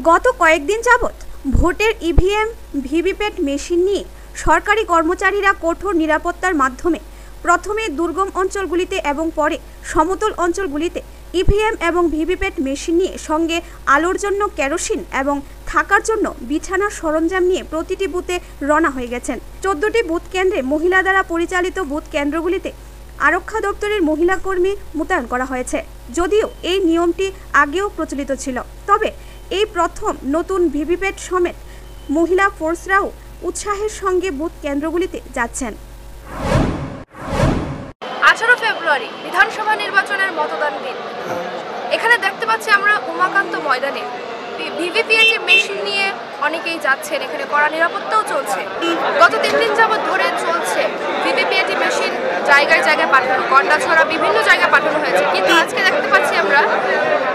গত কয়েকদিন যাবৎ ভোটের ইভিএম, ভিভিপ্যাট মেশিন নিয়ে সরকারি কর্মচারীরা কঠোর নিরাপত্তার মাধ্যমে প্রথমে দুর্গম অঞ্চলগুলিতে এবং পরে সমতল অঞ্চলগুলিতে ইভিএম এবং ভিভিপ্যাট মেশিন নিয়ে সঙ্গে আলোর জন্য কেরোসিন এবং থাকার জন্য বিছানার সরঞ্জাম নিয়ে প্রতিটি বুথে রওনা হয়ে গেছেন। চোদ্দটি বুথ কেন্দ্রে মহিলা দ্বারা পরিচালিত বুথ কেন্দ্রগুলিতে আরক্ষা দপ্তরের মহিলা কর্মী মোতায়েন করা হয়েছে। যদিও এই নিয়মটি আগেও প্রচলিত ছিল। তবে এই প্রথম নতুন ভিভিপ্যাট সমেত মহিলা ফোর্সরাও উৎসাহের সঙ্গে বুথ কেন্দ্রগুলিতে যাচ্ছেন। আঠারো ফেব্রুয়ারি, বিধানসভা নির্বাচনের মতদান দিন। এখানে দেখতে পাচ্ছি আমরা উমাকান্ত ময়দানে। ভিভিপিএটি মেশিন নিয়ে অনেকেই যাচ্ছেন। এখানে কড়া নিরাপত্তাও চলছে। গত তিন দিন যাবৎ ধরে চলছে ভিভিপিএটি মেশিন জায়গায় জায়গায় পাঠানো কন্ডাছড়া বিভিন্ন জায়গায় পাঠানো হয়েছে। কিন্তু আজকে দেখতে পাচ্ছি আমরা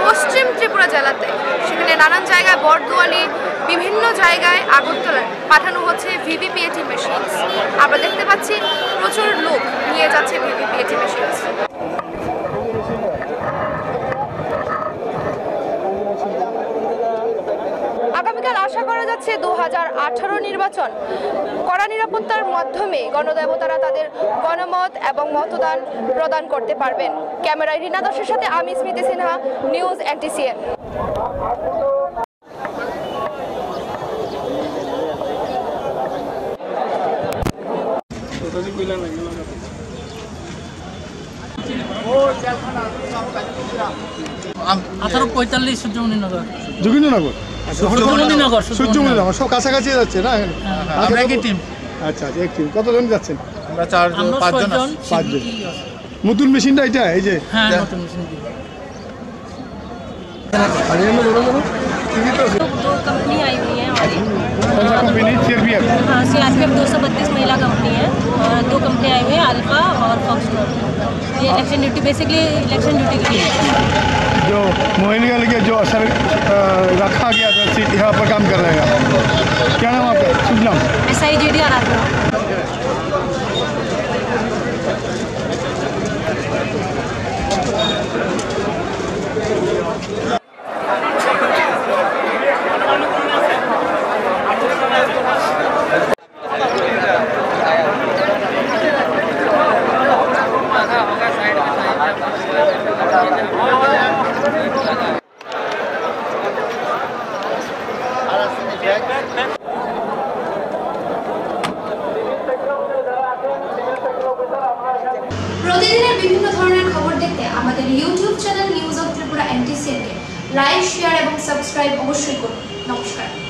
পশ্চিম ত্রিপুরা জেলাতে সেখানে নানান জায়গায় বরদোয়ালি, বিভিন্ন জায়গায় আগরতলায় পাঠানো হচ্ছে ভিভিপিএটি মেশিন আমরা দেখতে পাচ্ছি প্রচুর লোক নিয়ে যাচ্ছে ভিভিপিএটি মেশিন আগামীকাল আশা করা যাচ্ছে দু হাজার আঠারো নির্বাচন কড়া নিরাপত্তার মাধ্যমে গণদেবতারা তাদের গণমত এবং মতদান প্রদান করতে পারবেন। ক্যামেরায় রিনা দাসের সাথে আমি স্মৃতি সিনহা, নিউজ এনটিসিএন। আঠারো পঁয়তাল্লিশ সূর্যমণি যোগীন্দ্রনগর সূর্যমণিনগর সূর্যমণিনগর সব কাছাকাছি যাচ্ছে না? আচ্ছা, আমরা টিম আচ্ছা আচ্ছা এক টিম কতজন যাচ্ছেন? আমরা পাঁচজন পাঁচজন। নতুন মেশিনটা এটা এই যে? হ্যাঁ। নতুন মেশিন। দিয়ে। আর এখানে বড় বড়? हाँ सी आर पी एफ़ दो सौ बत्तीस महिला कंपनी है और दो कंपनी आई हुई है अल्फ़ा और फॉक्स ये election duty basically election duty के लिए। जो मोहिनी का जो असर रखा गया था सीट यहाँ पर काम कर रहे हैं क्या नाम आपका? शुभ नाम? S I G D R Aradhana প্রতিদিনের বিভিন্ন ধরনের খবর দেখতে আমাদের YouTube channel news of Tripura এনটিসিএনকে like share এবং সাবস্ক্রাইব অবশ্যই করুন। নমস্কার।